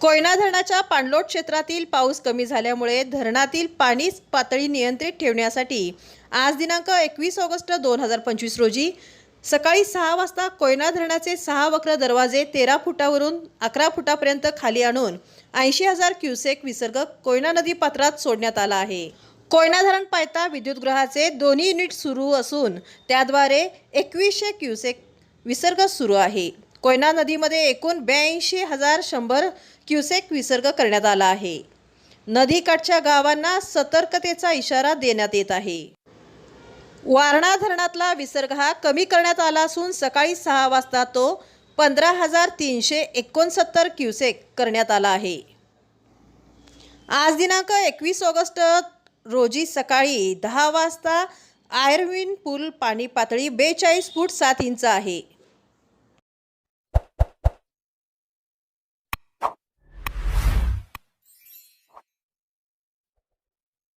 कोयना धरणाच्या पाणलोट क्षेत्रातील पाऊस कमी झाल्यामुळे धरणातील पाणी पातळी नियंत्रित ठेवण्यासाठी आज दिनांक एकवीस ऑगस्ट दोन हजार पंचवीस रोजी सकाळी सहा वाजता कोयना धरणाचे सहा वक्र दरवाजे तेरा फुटावरून अकरा फुटापर्यंत खाली आणून ऐंशी हजार क्युसेक विसर्ग कोयना नदी पात्रात सोडण्यात आला आहे. कोयना धरण पायता विद्युतगृहाचे दोन्ही युनिट सुरू असून त्याद्वारे एकवीसशे क्युसेक विसर्ग सुरू आहे. कोयना नदीमध्ये एकूण ब्याऐंशी हजार शंभर क्युसेक विसर्ग करण्यात आला आहे. नदीकाठच्या गावांना सतर्कतेचा इशारा देण्यात येत आहे. वारणा धरणातला विसर्ग हा कमी करण्यात आला असून सकाळी सहा वाजता तो पंधरा हजार तीनशे एकोणसत्तर क्युसेक करण्यात आला आहे. आज दिनांक एकवीस ऑगस्ट रोजी सकाळी दहा वाजता आयर्विन पूल पाणी पातळी बेचाळीस फूट सात इंच आहे.